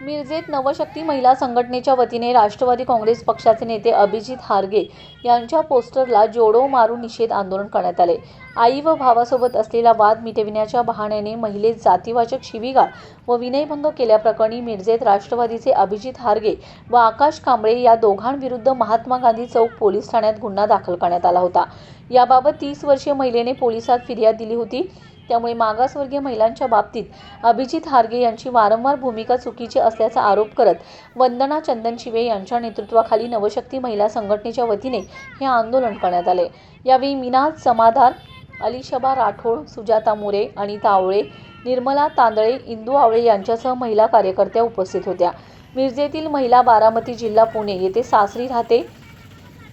मिरजेत नवशक्ती महिला संघटनेच्या वतीने राष्ट्रवादी काँग्रेस पक्षाचे नेते अभिजित हारगे यांच्या पोस्टरला जोडो मारून निषेध आंदोलन करण्यात आले. आई व भावासोबत असलेला वाद मिटविण्याच्या बहाण्याने महिलेत जातीवाचक शिवीगाळ व विनयभंग केल्याप्रकरणी मिरजेत राष्ट्रवादीचे अभिजित हारगे व आकाश कांबळे या दोघांविरुद्ध महात्मा गांधी चौक पोलीस ठाण्यात गुन्हा दाखल करण्यात आला होता. याबाबत तीस वर्षीय महिलेने पोलिसात फिर्याद दिली होती. त्यामुळे मागासवर्गीय महिलांच्या बाबतीत अभिजित हारगे यांची वारंवार भूमिका चुकीची असल्याचा आरोप करत वंदना चंदन शिवे यांच्या नेतृत्वाखाली नवशक्ती महिला संघटनेच्या वतीने हे आंदोलन करण्यात आले. यावेळी मिनाज समाधान अलिशबा राठोड सुजाता मोरे अनिता आवळे निर्मला तांदळे इंदू आवळे यांच्यासह महिला कार्यकर्त्या उपस्थित होत्या. मिरजेतील महिला बारामती जिल्हा पुणे येथे सासरी राहते.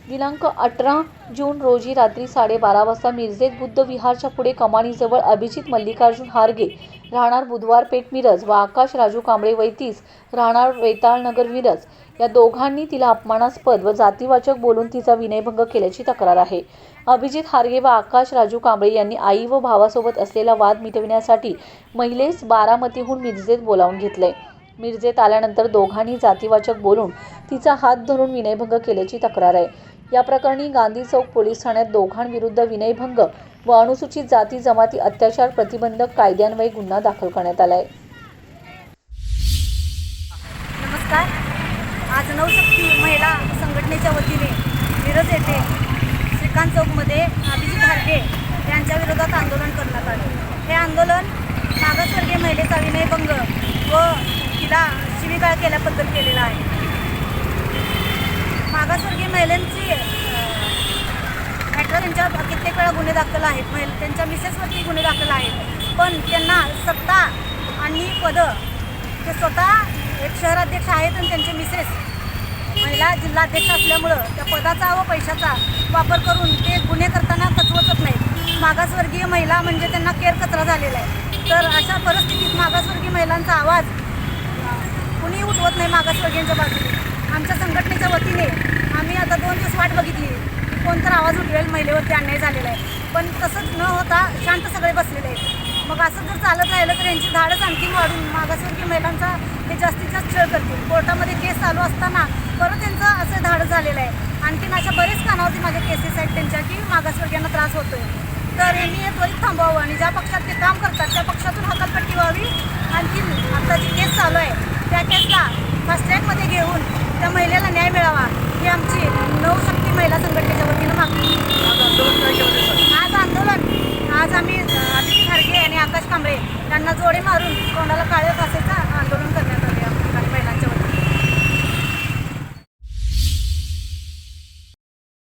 दिनांक अठरा जून रोजी रात्री साडेबारा वाजता मिरजेत बुद्ध विहारच्या पुढे कमानीजवळ अभिजित मल्लिकार्जुन हारगे राहणार बुधवार पेठ मिरज व आकाश राजू कांबळे वैतीस राहणार वेताळनगर मिरज या दोघांनी तिला अपमानास्पद व जातीवाचक बोलून तिचा विनयभंग केल्याची तक्रार आहे. अभिजित हारगे व आकाश राजू कांबळे यांनी आई व भावासोबत असलेला वाद मिटविण्यासाठी महिलेस बारामतीहून मिरजेत बोलावून घेतले मिरजेत आल्यानंतर दोघांनी जातीवाचक बोलून तिचा हात धरून विनयभंग केल्याची तक्रार आहे. या प्रकरणी गांधी चौक पोलीस ठाण्यात दोघांविरुद्ध विनयभंग व अनुसूचित जाती जमाती अत्याचार प्रतिबंधक कायद्यान्वये गुन्हा दाखल करण्यात आला आहे नमस्कार. आज नवशक्ती महिला संघटनेच्या वतीने मिरज येथे श्रीकांत चौकमध्ये अभिजित हारगे यांच्या विरोधात आंदोलन करण्यात आले. हे आंदोलन मागासवर्गीय महिलेचा विनयभंग व तिला शिवीगाळ केल्याबद्दल केलेला आहे. मागास महिलांची मॅटर त्यांच्यावर कित्येक वेळा गुन्हे दाखल आहेत. महिला त्यांच्या मिसेसवरती गुन्हे दाखल आहेत. पण त्यांना सत्ता आणि पदं ते स्वतः एक शहराध्यक्ष आहेत आणि त्यांचे मिसेस महिला जिल्हाध्यक्ष असल्यामुळं त्या पदाचा व पैशाचा वापर करून ते गुन्हे करताना कचवचत नाहीत. मागासवर्गीय महिला म्हणजे त्यांना केर कचरा झालेला आहे. तर अशा परिस्थितीत मागासवर्गीय महिलांचा आवाज कुणी उठवत नाही मागासवर्गीयांच्या बाजूने. आमच्या संघटनेच्या वतीने वाट बघितली. कोणतर आवाज उठवेल महिलेवरती अन्याय झालेला आहे. पण तसंच न होता शांत सगळे बसलेले आहेत. मग असं जर चालत राहिलं तर यांची धाडच आणखी वाढून मागासवर्गीय महिलांचा हे जास्तीत जास्त छळ करतील. कोर्टामध्ये केस चालू असताना परत त्यांचं असं धाडस झालेलं आहे. आणखीन अशा बरेच कानावरती माझ्या केसेस आहेत त्यांच्या की मागासवर्गीयांना त्रास होतोय. तर यांनी हे त्वरित थांबवावं आणि ज्या पक्षात ते काम करतात त्या पक्षातून हकालपट्टी व्हावी आणखीन आता जी केस चालू आहे त्या केसला फास्ट ट्रॅकमध्ये घेऊन त्या महिलेला न्याय मिळावा ही आमची नवशक्ती महिला संघटनेच्या वतीनं मागणी आज आंदोलन आज यांना जोडे मारून तोंडाला काळे फासायचं